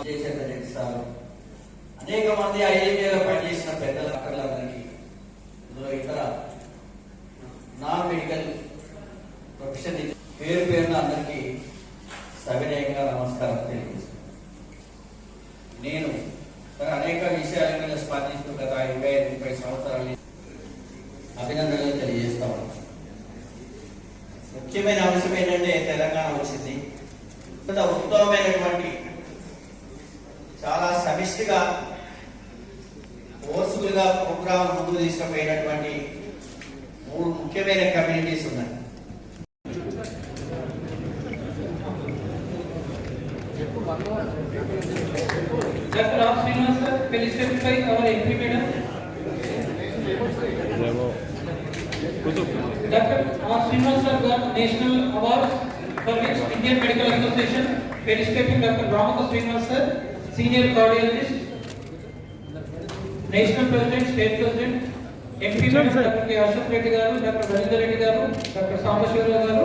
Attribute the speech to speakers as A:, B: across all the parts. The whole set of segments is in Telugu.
A: చేసేటట్టు అనేక మంది ఐఐటీలో పనిచేసిన పెద్దలు అక్కర్లందరికీ ఇందులో ఇతర నాన్ మెడికల్ ప్రొఫెషన్ పేరు పేరున అందరికీ సవినయంగా నమస్కారం తెలియజేస్తాను నేను అనేక విషయాల మీద స్పందిస్తూ గత ఇరవై ఐదు ముప్పై సంవత్సరాలని అభినందనలు తెలియజేస్తా
B: ముఖ్యమైన అంశం ఏంటంటే తెలంగాణ వచ్చింది. ఉత్తమమైనటువంటి చాలా సమిష్టిగా ఫోర్స్ఫుల్గా ప్రోగ్రామ్ ముందుకు తీసుకుపోయినటువంటి మూడు ముఖ్యమైన కమ్యూనిటీస్ ఉన్నాయి
C: Dr. R. Srinivas sir, felicitated by our MP madam. Dr. R. Srinivas sir got national awards for which Indian Medical Association felicitating Dr. Ramaka Srinivas sir, senior cardiologist. National President, State President, madam Dr. K. Ashok Reddy garu, Dr. Rajinder Reddy garu, Dr. Sambashivara garu.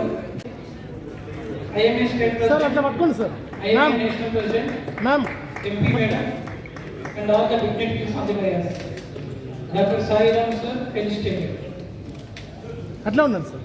C: IMA State
D: sir అట్లా పట్టుకోండి sir ma'am
C: National President,
D: ma'am
C: dignitaries of the dais. Dr. Sai Ram sir, felicitated.
D: అట్లా ఉండండి sir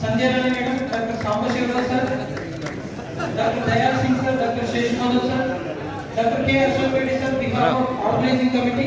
C: Sanjay Rani madam doctor Sambasivarao sir doctor Dayal Singh sir doctor Seshamadhav sir doctor K S Reddy sir Bihar organising committee